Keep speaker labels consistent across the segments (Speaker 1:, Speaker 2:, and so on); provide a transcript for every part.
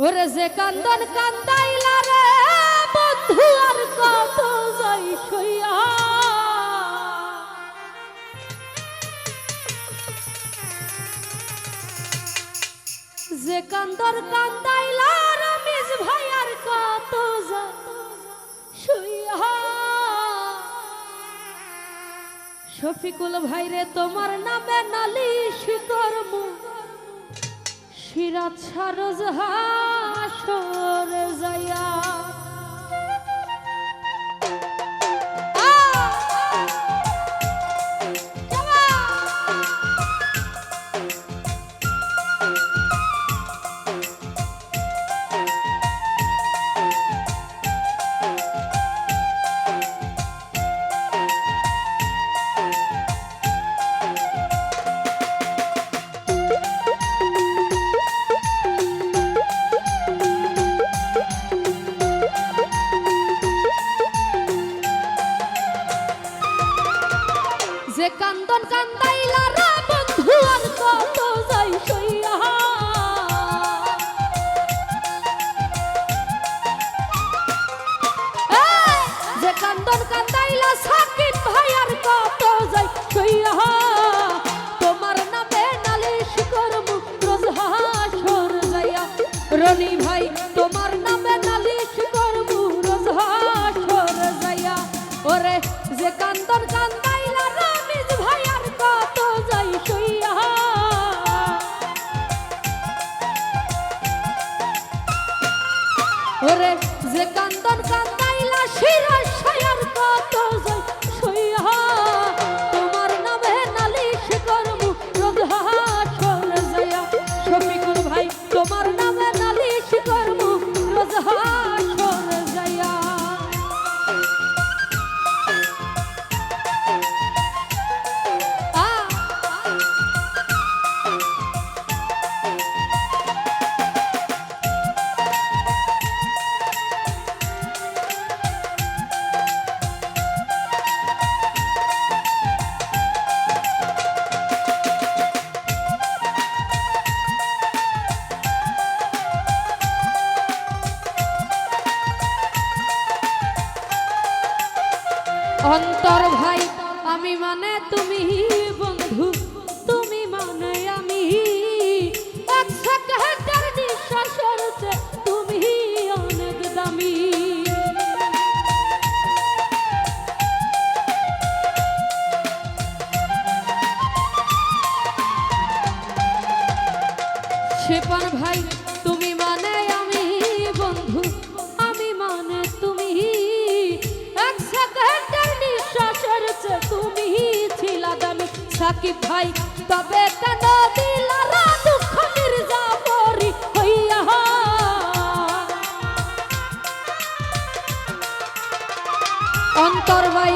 Speaker 1: ওরে যে কান্দন কান্দাইলা রে, বন্ধু আর কত যাই সইয়া যে কান্দর কান্দাইলা রমেশ ভাই আর কত সইয়া শফিকুল ভাইরে তোমার নামে নালিশ করমু সিরাত সারজ হাসর যায়া যে কান্দন কান্দাইলা রে বন্ধু আর কত যাই সইয়া অন্তর ভাই আমি মানে তুমি বন্ধু। সাকিব ভাই তবে কেন দিলারা অন্তর ভাই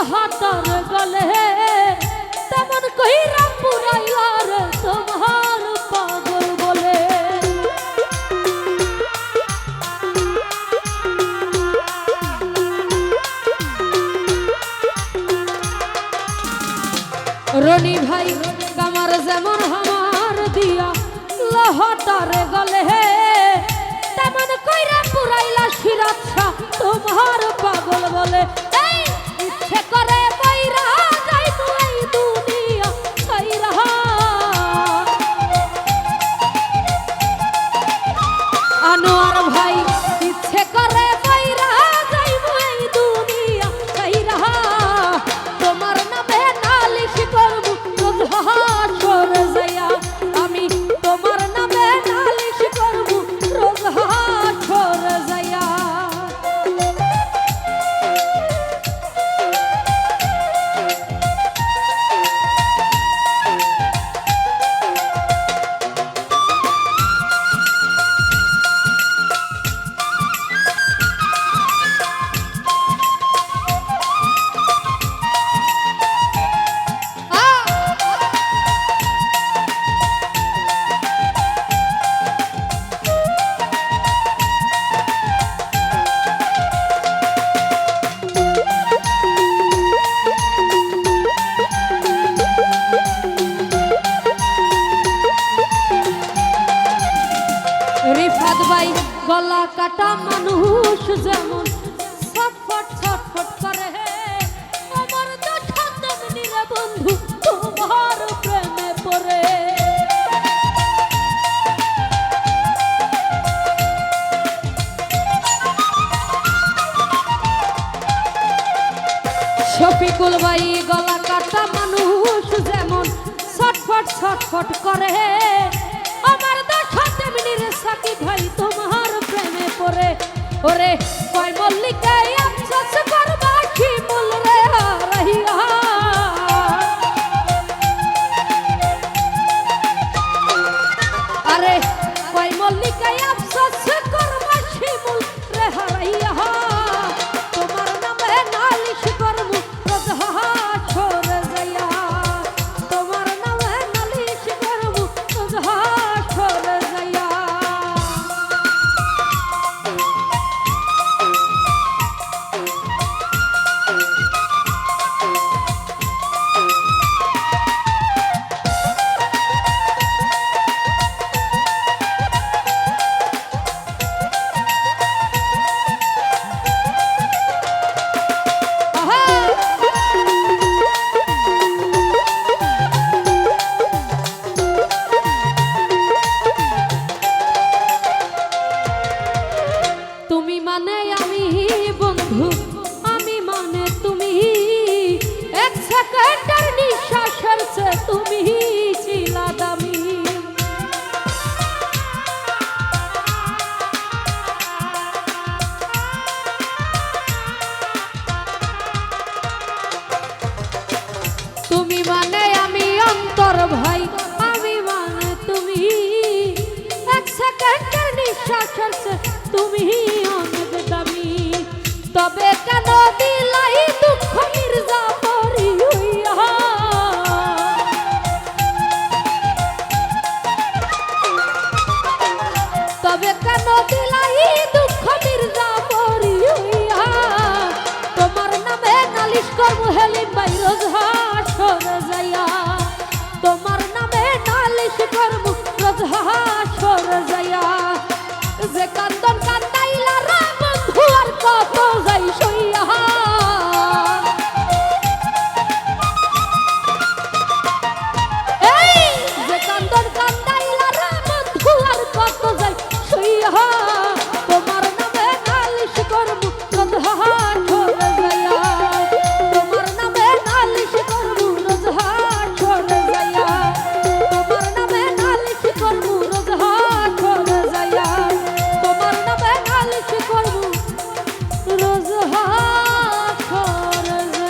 Speaker 1: লোহাটার গলে তেমন কইরা পুরাইলা তোমার পাগল বলে। রনি ভাই কামার যেমন হামার দিয়া লোহাটার গলে তেমন কইরা পুরাইলা শাহ তোমার পাগল বলে। এই ইচ্ছে করে যেমন, ছটফট ছটফট আমার তো তেমনি রে বন্ধু, তোমার প্রেমে পড়ে। শফিকুল ভাই মানুষ যেমন, ছটফট ছটফট করে। আমার দেখা তেমনি রে সাকি ভাই, তোমার প্রেমে পড়ে। ওরে কয় মল্লিকায় সেকেন্ডের নিঃশ্বাসের তুমি অনেক দামি তবে কেন দিলাই দুঃখ মির্জা পরি হইয়া তবে কেন দিলাই